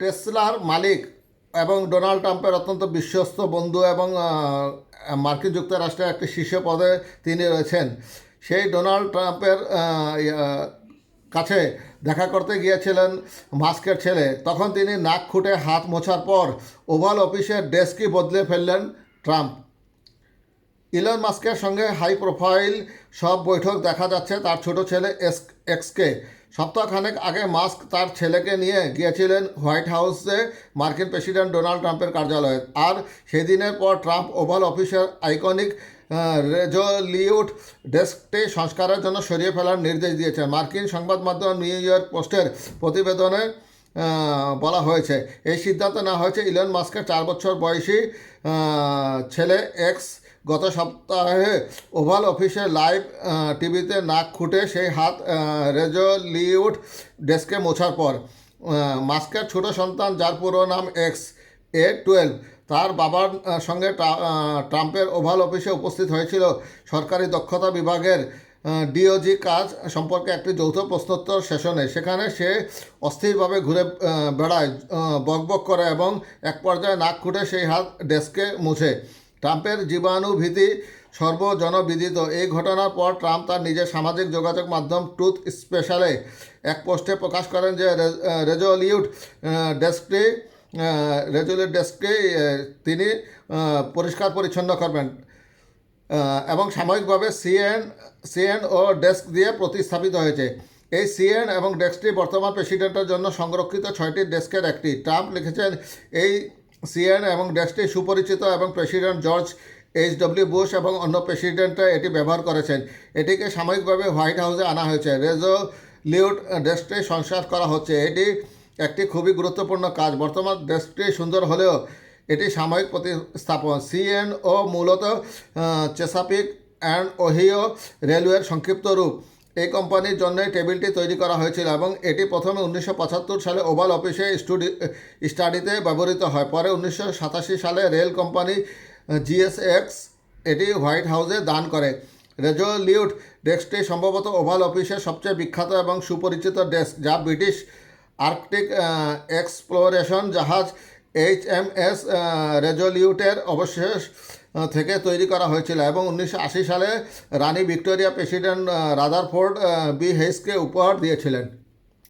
টেসলার মালিক এবং ডোনাল্ড ট্রাম্পের অত্যন্ত বিশ্বস্ত বন্ধু এবং মার্কিন যুক্তরাষ্ট্রের একটি শীর্ষ পদে তিনি রয়েছেন। সেই ডোনাল্ড ট্রাম্পের কাছে দেখা করতে গিয়েছিলেন মাস্কের ছেলে। তখন তিনি নাক খুঁটে হাত মোছার পর ওভাল অফিসের ডেস্কই বদলে ফেললেন ট্রাম্প। ইলন মাস্কের সঙ্গে হাই প্রোফাইল সব বৈঠক দেখা যাচ্ছে তার ছোট ছেলে এস, এক্সকে। সপ্তাহখানেক আগে মাস্ক তার ছেলেকে নিয়ে গিয়েছিলেন হোয়াইট হাউসে মার্কিন প্রেসিডেন্ট ডোনাল্ড ট্রাম্পের কার্যালয়ে। আর সেদিনের পর ট্রাম্প ওভাল অফিসের আইকনিক রেজলিউট ডেস্কটি সংস্কারের জন্য সরিয়ে ফেলার নির্দেশ দিয়েছেন। মার্কিন সংবাদ মাধ্যম নিউ ইয়র্ক পোস্টের প্রতিবেদনে বলা হয়েছে, এই সিদ্ধান্ত নেওয়া হয়েছে ইলন মাস্কের চার বছর বয়সী ছেলে এক্স গত সপ্তাহে ওভাল অফিসে লাইভ টিভিতে নাক খুঁটে সেই হাত রেজলিউট ডেস্কে মোছার পর মাস্কের ছোট সন্তান যার পুরো নাম এক্স, এ টুয়েলভ, তার বাবার সঙ্গে ট্রাম্পের ওভাল অফিসে উপস্থিত হয়েছিল। সরকারি দক্ষতা বিভাগের ডিওজি কাজ সম্পর্কে একটি যৌথ প্রশ্নোত্তর সেশনে। সেখানে সে অস্থিরভাবে ঘুরে বেড়ায় বকবক করে এবং এক পর্যায়ে নাক খুঁটে সেই হাত ডেস্কে মুছে। ট্রাম্পের জীবাণু ভীতি সর্বজনবিদিত। এই ঘটনার পর ট্রাম্প তার নিজের সামাজিক যোগাযোগ মাধ্যম ট্রুথ স্পেশালে এক পোস্টে প্রকাশ করেন যে রেজলিউট ডেস্কটি রেজলিউট ডেস্কটি তিনি পরিষ্কার পরিচ্ছন্ন করবেন। এবং সাময়িকভাবে সিএন সিএন ও ডেস্ক দিয়ে প্রতিস্থাপিত হয়েছে। এই সিএন এবং ডেস্কটি বর্তমান প্রেসিডেন্টের জন্য সংরক্ষিত ছয়টি ডেস্কের একটি। ট্রাম্প লিখেছেন, এই সিএন এবং ডেস্কটি সুপরিচিত এবং president George H W Bush এবং অন্য প্রেসিডেন্টরা এটি ব্যবহার করেছেন। এটিকে সাময়িকভাবে হোয়াইট হাউসে আনা হয়েছে। রেজো লিউট ডেস্কটি সংস্কার করা হচ্ছে। এটি একটি খুবই গুরুত্বপূর্ণ কাজ। বর্তমান ডেস্কটি সুন্দর হলেও এটি সাময়িক প্রতিস্থাপন। সিএনও মূলত চেসাপিক অ্যান্ড ওহিও রেলওয়ের সংক্ষিপ্ত রূপ। এই কোম্পানির জন্য টেবিলটি তৈরি করা হয়েছিল এবং এটি প্রথমে উনিশশো পঁচাত্তর সালে ওভাল অফিসে স্টুডি, স্টাডিতে ব্যবহৃত হয়। পরে উনিশশো সাতাশি সালে রেল কোম্পানি জিএসএক্স এটি হোয়াইট হাউসে দান করে। রেজলিউট ডেস্কটি সম্ভবত ওভাল অফিসের সবচেয়ে বিখ্যাত এবং সুপরিচিত ডেস্ক, যা ব্রিটিশ আর্কটিক এক্সপ্লোরেশন জাহাজ এইচ এম এস রেজলিউটের অবশেষ থেকে তৈরি করা হয়েছিল এবং উনিশশো আশি সালে রানী ভিক্টোরিয়া প্রেসিডেন্ট রাদারফোর্ড বি হেসকে উপহার দিয়েছিলেন।